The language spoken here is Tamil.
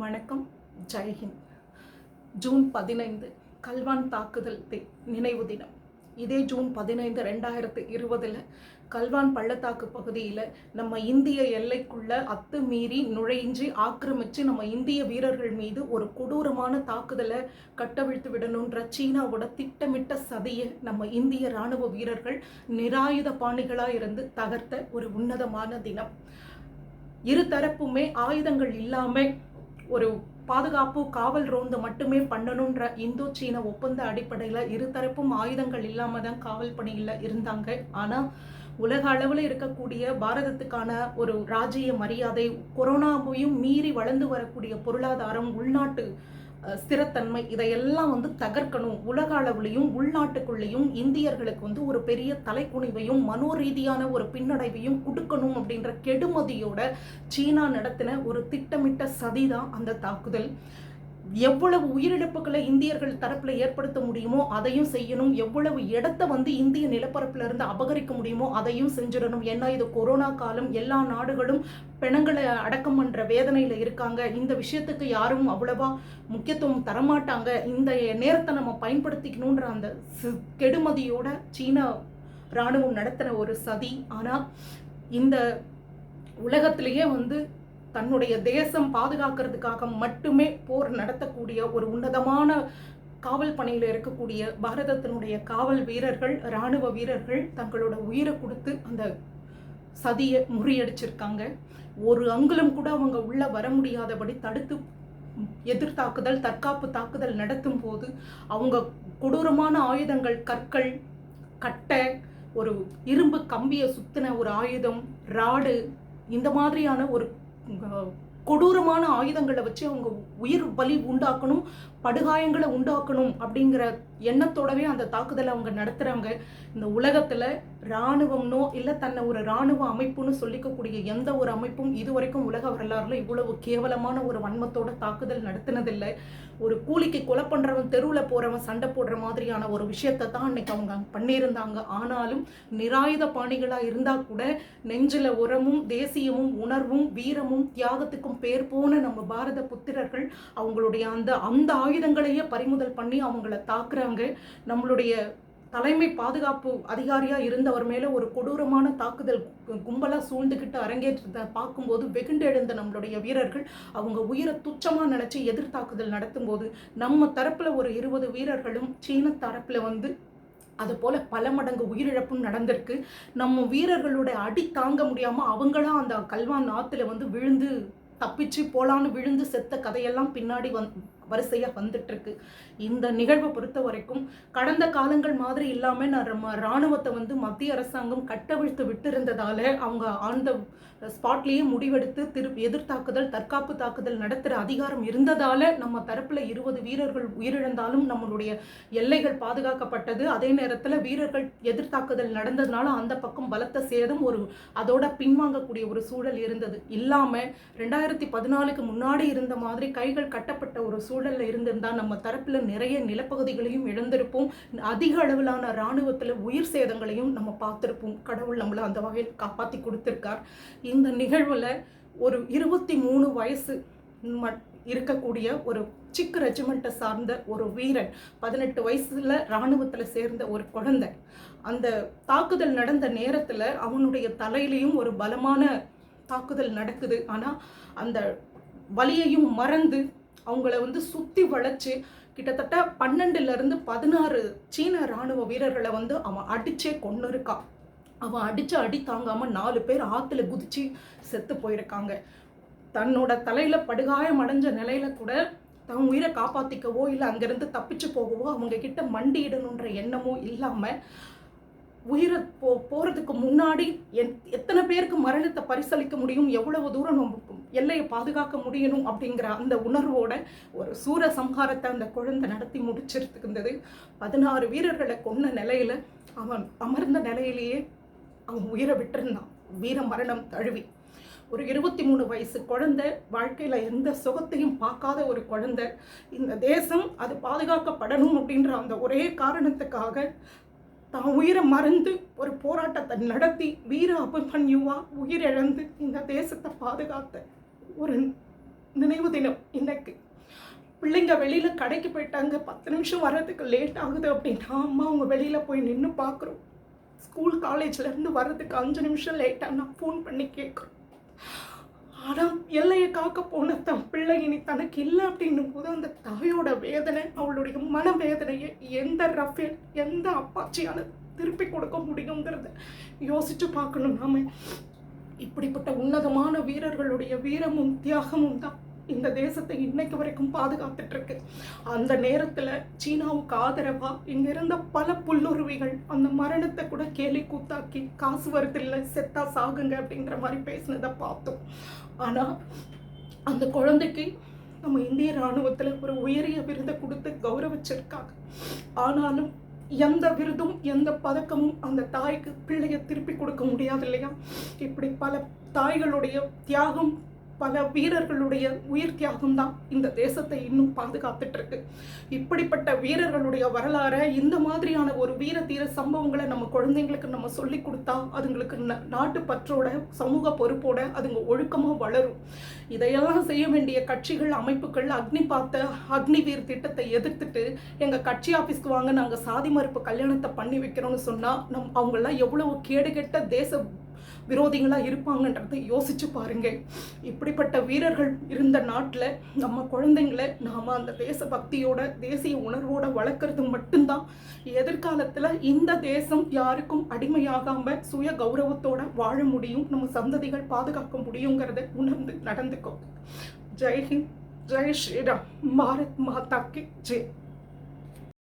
வணக்கம் ஜெய்ஹிந்த் ஜூன் பதினைந்து கல்வான் தாக்குதல் தி நினைவு தினம். இதே ஜூன் பதினைந்து ரெண்டாயிரத்து இருபதில் கல்வான் பள்ளத்தாக்கு பகுதியில் நம்ம இந்திய எல்லைக்குள்ள அத்துமீறி நுழைஞ்சி ஆக்கிரமித்து நம்ம இந்திய வீரர்கள் மீது ஒரு கொடூரமான தாக்குதலை கட்டவிழ்த்து விடணுன்ற சீனாவோட திட்டமிட்ட சதியை நம்ம இந்திய ராணுவ வீரர்கள் நிராயுத பாணிகளாக இருந்து தகர்த்த ஒரு உன்னதமான தினம். இரு தரப்புமே ஆயுதங்கள் இல்லாமல் ஒரு பாதுகாப்பு காவல் ரோந்து மட்டுமே பண்ணணுன்ற இந்தோ சீன ஒப்பந்த அடிப்படையில் இரு தரப்பும் ஆயுதங்கள் இல்லாம தான் காவல் பணியில் இருந்தாங்க. ஆனால் உலக அளவில் இருக்கக்கூடிய பாரதத்துக்கான ஒரு ராஜ்ய மரியாதை கொரோனாவையும் மீறி வளர்ந்து வரக்கூடிய பொருளாதாரம் உள்நாட்டு ஸ்திரத்தன்மை இதையெல்லாம் வந்து தகர்க்கணும். உலக அளவுலையும் உள்நாட்டுக்குள்ளேயும் இந்தியர்களுக்கு வந்து ஒரு பெரிய தலைக்குனிவையும் மனோரீதியான ஒரு பின்னடைவையும் கொடுக்கணும் அப்படின்ற கெடுமதியோட சீனா நடத்தின ஒரு திட்டமிட்ட சதிதான் அந்த தாக்குதல். எவ்வளவு உயிரிழப்புகளை இந்தியர்கள் தரப்பில் ஏற்படுத்த முடியுமோ அதையும் செய்யணும். எவ்வளவு இடத்த வந்து இந்திய நிலப்பரப்பில் இருந்து அபகரிக்க முடியுமோ அதையும் செஞ்சிடணும். ஏன்னா இது கொரோனா காலம். எல்லா நாடுகளும் பிணங்களை அடக்கம் பண்ணுற வேதனையில் இருக்காங்க. இந்த விஷயத்துக்கு யாரும் அவ்வளவா முக்கியத்துவம் தரமாட்டாங்க. இந்த நேரத்தை நம்ம பயன்படுத்திக்கணுன்ற அந்த கெடுமதியோட சீனா ராணுவம் நடத்தின ஒரு சதி. ஆனால் இந்த உலகத்திலேயே வந்து தன்னுடைய தேசம் பாதுகாக்கிறதுக்காக மட்டுமே போர் நடத்தக்கூடிய ஒரு உன்னதமான காவல் பணியில் இருக்கக்கூடிய பாரதத்தினுடைய காவல் வீரர்கள் இராணுவ வீரர்கள் தங்களோட உயிரை கொடுத்து அந்த சதியை முறியடிச்சிருக்காங்க. ஒரு அங்குலம் கூட அவங்க உள்ள வர முடியாதபடி தடுத்து எதிர்த்தாக்குதல் தற்காப்பு தாக்குதல் நடத்தும் போது அவங்க கொடூரமான ஆயுதங்கள் கற்கள் கட்டை ஒரு இரும்பு கம்பியை சுத்தின ஒரு ஆயுதம் ராடு இந்த மாதிரியான ஒரு கொடூரமான ஆயுதங்களை வச்சு அவங்க உயிர் பலி உண்டாக்கணும் படுகாயங்களை உண்டாக்கணும் அப்படிங்கிற எண்ணத்தோடவே அந்த தாக்குதலை அவங்க நடத்துகிறாங்க இந்த உலகத்தில் இராணுவம்னோ இல்லை தன்னை ஒரு இராணுவ அமைப்புன்னு சொல்லிக்கக்கூடிய எந்த ஒரு அமைப்பும் இதுவரைக்கும் உலக வரலாறுல இவ்வளவு கேவலமான ஒரு வன்மத்தோட தாக்குதல் நடத்தினதில்லை. ஒரு கூலிக்கு கொலை பண்ணுறவன் தெருவில் போகிறவன் சண்டை போடுற மாதிரியான ஒரு விஷயத்தை தான் அன்னைக்கு அவங்க பண்ணியிருந்தாங்க. ஆனாலும் நிராயுத பாணிகளாக இருந்தால் கூட நெஞ்சில் உரமும் தேசியமும் உணர்வும் வீரமும் தியாகத்துக்கும் பேர் போன நம்ம பாரத புத்திரர்கள் அவங்களுடைய அந்த அந்த ஆயுதங்களையே பறிமுதல் பண்ணி அவங்கள தாக்குறாங்க. நம்மளுடைய தலைமை பாதுகாப்பு அதிகாரியாக இருந்தவர் மேலே ஒரு கொடூரமான தாக்குதல் கும்பலாக சூழ்ந்துக்கிட்டு அரங்கேற்றத்தை பார்க்கும்போது வெகுண்டெழுந்த நம்மளுடைய வீரர்கள் அவங்க உயிரை துச்சமாக நினச்சி எதிர்த்தாக்குதல் நடத்தும்போது நம்ம தரப்பில் ஒரு இருபது வீரர்களும் சீன தரப்பில் வந்து அதுபோல் பல மடங்கு உயிரிழப்பும் நடந்திருக்கு. நம்ம வீரர்களோட அடி தாங்க முடியாமல் அவங்களா அந்த கல்வான் ஆற்றுல வந்து விழுந்து தப்பிச்சு போலான்னு விழுந்து செத்த கதையெல்லாம் பின்னாடி வந் வரிசையா வந்துட்டு இருக்கு இந்த நிகழ்வை பொறுத்த வரைக்கும் கடந்த காலங்கள் மாதிரி இல்லாமல் நம்ம ராணுவத்தை வந்து மத்திய அரசாங்கம் கட்டவிழ்த்து விட்டு இருந்ததால அவங்க ஆழ்ந்த ஸ்பாட்லேயே முடிவெடுத்து திரு எதிர்த்தாக்குதல் தற்காப்பு தாக்குதல் நடத்துகிற அதிகாரம் இருந்ததால் நம்ம தரப்பில் இருபது வீரர்கள் உயிரிழந்தாலும் நம்மளுடைய எல்லைகள் பாதுகாக்கப்பட்டது. அதே நேரத்தில் வீரர்கள் எதிர்த்தாக்குதல் நடந்ததுனால அந்த பக்கம் பலத்த சேதம் ஒரு அதோட பின்வாங்கக்கூடிய ஒரு சூழல் இருந்தது. இல்லாமல் ரெண்டாயிரத்தி பதினாலுக்கு முன்னாடி இருந்த மாதிரி கைகள் கட்டப்பட்ட ஒரு சூழலில் இருந்திருந்தால் நம்ம தரப்பில் நிறைய நிலப்பகுதிகளையும் இழந்திருப்போம். அதிக அளவிலான இராணுவத்தில் உயிர் சேதங்களையும் நம்ம பார்த்துருப்போம். கடவுள் நம்மளை அந்த வகையில் காப்பாற்றி கொடுத்துருக்கார். இந்த நிகழ்வில் ஒரு இருபத்தி மூணு வயசு மட்- இருக்கக்கூடிய ஒரு சிக்கு ரெஜிமெண்ட்டை சார்ந்த ஒரு வீரன் பதினெட்டு வயசுல இராணுவத்தில் சேர்ந்த ஒரு குழந்தை. அந்த தாக்குதல் நடந்த நேரத்தில் அவனுடைய தலையிலையும் ஒரு பலமான தாக்குதல் நடக்குது. ஆனால் அந்த வலியையும் மறந்து அவங்கள வந்து சுற்றி வளைச்சு கிட்டத்தட்ட பன்னெண்டுலேருந்து பதினாறு சீன ராணுவ வீரர்களை வந்து அவன் அடிச்சே கொண்டு இருக்கான் அவன் அடிச்ச அடி தாங்காம நாலு பேர் ஆத்துல குதிச்சு செத்து போயிருக்காங்க. தன்னோட தலையில படுகாயம் அடைஞ்ச நிலையில கூட தன் உயிரை காப்பாத்திக்கவோ இல்லை அங்கிருந்து தப்பிச்சு போகவோ அவங்க கிட்ட மண்டியிடணுன்ற எண்ணமோ இல்லாம உயிரை போ போகிறதுக்கு முன்னாடி என் எத்தனை பேருக்கு மரணத்தை பரிசளிக்க முடியும்? எவ்வளவு தூரம் நம்ம எல்லையை பாதுகாக்க முடியணும்? அப்படிங்கிற அந்த உணர்வோட ஒரு சூர சம்ஹாரத்தை அந்த குழந்தை நடத்தி முடிச்சிருந்தது பதினாறு வீரர்களை கொன்ன நிலையில அவன் அமர்ந்த நிலையிலேயே அவன் உயிரை விட்டிருந்தான். வீர மரணம் தழுவி. ஒரு இருபத்தி மூணு வயசு குழந்தை வாழ்க்கையில் எந்த சுகத்தையும் பார்க்காத ஒரு குழந்தை இந்த தேசம் அது பாதுகாக்கப்படணும் அப்படின்ற அந்த ஒரே காரணத்துக்காக தான் உயிரை மறந்து ஒரு போராட்டத்தை நடத்தி வீர அபிமன்யுவா உயிரிழந்து இந்த தேசத்தை பாதுகாத்த ஒரு நினைவு தினம் இன்னைக்கு. பிள்ளைங்க வெளியில் கடைக்கு போயிட்டாங்க. பத்து நிமிஷம் வர்றதுக்கு லேட் ஆகுது அப்படின்னா அம்மா அவங்க வெளியில் போய் நின்று பார்க்குறோம். ஸ்கூல் காலேஜ்லேருந்து வர்றதுக்கு அஞ்சு நிமிஷம் லேட்டாக நான் ஃபோன் பண்ணி கேட்குறோம் ஆனால் எல்லையை காக்க போன தன் பிள்ளை இனி தனக்கு இல்லை அப்படின்னும் போது அந்த தாயோட வேதனை அவளுடைய மன வேதனையை எந்த ரஃபேல் எந்த அப்பாச்சியால் திருப்பி கொடுக்க முடியுங்கிறத யோசிச்சு பார்க்கணும் நாம. இப்படிப்பட்ட உன்னதமான வீரர்களுடைய வீரமும் தியாகமும் தான் இந்த தேசத்தை இன்னைக்கு வரைக்கும் பாதுகாத்துட்டு இருக்கு அந்த நேரத்துல சீனாவுக்கு ஆதரவா இங்க இருந்த பல புல்லுருவிகள் அந்த மரணத்தை கூட கேலி கூத்தாக்கி காசு வருதில்ல செத்தா சாகுங்க அப்படின்ற மாதிரி பேசினதை பார்த்தோம். ஆனா அந்த குழந்தைக்கு நம்ம இந்திய ராணுவத்துல ஒரு உயரிய விருதை கொடுத்து கௌரவிச்சிருக்காங்க. ஆனாலும் எந்த விருதும் எந்த பதக்கமும் அந்த தாய்க்கு பிள்ளைய திருப்பி கொடுக்க முடியாது இல்லையா? இப்படி பல தாய்களுடைய தியாகம் பல வீரர்களுடைய உயிர் தியாகம் தான் இந்த தேசத்தை இன்னும் பாதுகாத்துட்டு இருக்கு இப்படிப்பட்ட வீரர்களுடைய வரலாறை இந்த மாதிரியான ஒரு வீர தீர சம்பவங்களை நம்ம குழந்தைங்களுக்கு நம்ம சொல்லி கொடுத்தா அதுங்களுக்கு ந- நாட்டு பற்றோட சமூக பொறுப்போட அதுங்க ஒழுக்கமா வளரும். இதையெல்லாம் செய்ய வேண்டிய கட்சிகள் அமைப்புகள் அக்னி பார்த்த அக்னிவீர் திட்டத்தை எதிர்த்துட்டு எங்க கட்சி ஆபீஸ்க்கு வாங்க நாங்க சாதி மறுப்பு கல்யாணத்தை பண்ணி வைக்கிறோம்னு சொன்னா நம் அவங்களாம் எவ்வளவு கேடுகெட்ட தேச விரோதிகளா இருப்பாங்கன்றதை யோசிச்சு பாருங்க. இப்படிப்பட்ட வீரர்கள் இருந்த நாட்டில் நம்ம குழந்தைங்களை நாம அந்த தேசபக்தியோட தேசிய உணர்வோட வளர்க்கறது மட்டும்தான். எதிர்காலத்துல இந்த தேசம் யாருக்கும் அடிமையாகாம சுய கௌரவத்தோட வாழ முடியும். நம்ம சந்ததிகள் பாதுகாக்க முடியுங்கிறத உணர்ந்து நடந்துக்கோ ஜெய்ஹிந்த் ஜெய் ஸ்ரீராம் பாரத் மாதா கி ஜெய்.